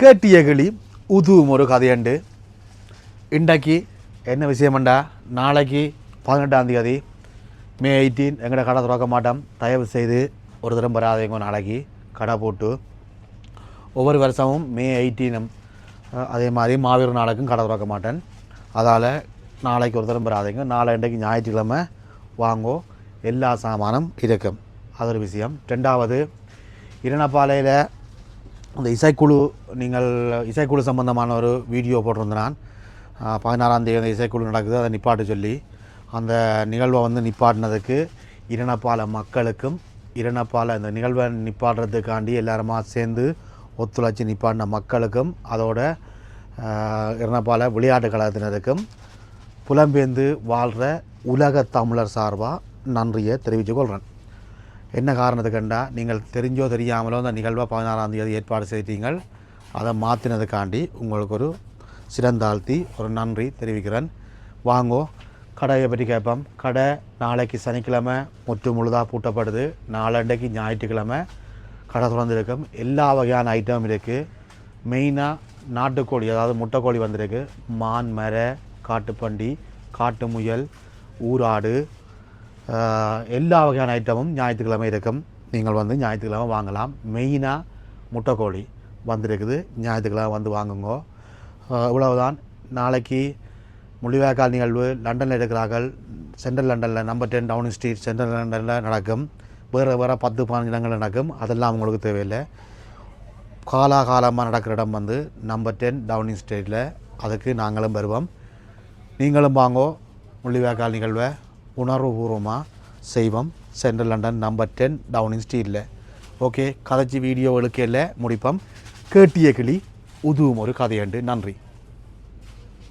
கேட்டிய கிளி உதுவும் ஒரு கதையுண்டு. இன்றைக்கு என்ன விஷயம்ண்டா? நாளைக்கு பதினெட்டாம் தேதி மே எயிட்டீன் எங்கட கடை திறக்க மாட்டோம். தயவு செய்து ஒரு தரம் வராதவங்க நாளைக்கு கடை போட்டு. ஒவ்வொரு வருஷமும் மே எயிட்டீனும் அதே மாதிரி மாவீரர் நாளைக்கும் கடை திறக்க மாட்டேன். அதால் நாளைக்கு ஒரு தரம் வராதீங்க. நாளை இன்றைக்கு ஞாயிற்றுக்கிழமை வாங்கோ. எல்லா சாமானும் இருக்கும். அது ஒரு விஷயம். ரெண்டாவது இரணப்பாலையில் அந்த இசைக்குழு நீங்கள் இசைக்குழு சம்பந்தமான ஒரு வீடியோ போட்டிருந்தான் நான் பதினாறாம் தேதி அந்த இசைக்குழு நடக்குது அதை நிப்பாட்டு சொல்லி அந்த நிகழ்வை வந்து நிப்பாட்டினதுக்கு இரணப்பால மக்களுக்கும் இரணப்பால இந்த நிகழ்வை நிப்பாடுறதுக்காண்டி எல்லாருமா சேர்ந்து ஒத்துழைச்சி நிப்பாட்டின மக்களுக்கும் அதோட இரணப்பால விளையாட்டு கழகத்தினருக்கும் புலம்பெயர்ந்து வாழ்கிற உலக தமிழர் சார்பாக நன்றியை தெரிவித்துக் கொள்கிறேன் என்ன காரணத்துக்குண்டா நீங்கள் தெரிஞ்சோ தெரியாமலோ அந்த நிகழ்வை பதினாறாம் தேதி ஏற்பாடு செய்தீங்கள் அதை மாற்றினதுக்காண்டி உங்களுக்கு ஒரு சிறந்தாழ்த்தி ஒரு நன்றி தெரிவிக்கிறேன். வாங்கோ கடையை பற்றி கேட்போம். கடை நாளைக்கு சனிக்கிழமை முற்று முழுதாக பூட்டப்படுது. நாளண்டைக்கு ஞாயிற்றுக்கிழமை கடை திறந்திருக்கும். எல்லா வகையான ஐட்டமும் இருக்குது மெயினாக நாட்டுக்கோழி அதாவது முட்டைக்கோழி வந்திருக்கு. மான் மர காட்டுப்பண்டி காட்டு முயல் ஊராடு எல்லா வகையான ஐட்டமும் ஞாயிற்றுக்கிழமை இருக்கும். நீங்கள் வந்து ஞாயிற்றுக்கிழமை வாங்கலாம். மெயினாக முட்டைக்கோழி வந்திருக்குது. ஞாயிற்றுக்கிழமை வந்து வாங்குங்க. இவ்வளவுதான். நாளைக்கு முள்ளிவாய்க்கால் நிகழ்வு லண்டனில் இருக்கிறார்கள். சென்ட்ரல் லண்டனில் number ten Downing Street central லண்டனில் நடக்கும். வேறு வேறு பத்து பதினஞ்சு இடங்கள் நடக்கும். அதெல்லாம் உங்களுக்கு தேவையில்லை. காலாகாலமாக நடக்கிற இடம் வந்து நம்பர் டென் டவுனிங் ஸ்ட்ரீட்டில் அதுக்கு நாங்களும் வருவோம். நீங்களும் வாங்கோ. முள்ளிவாய்க்கால் நிகழ்வை. உணர்வுபூர்வமாக செய்வோம். Central London number ten Downing ஸ்ட்ரீட்டில் ஓகே கதைச்சி வீடியோ எடுக்கையில் முடிப்போம். கேட்டிய கிளி உதுவும் ஒரு கதையண்டு. நன்றி.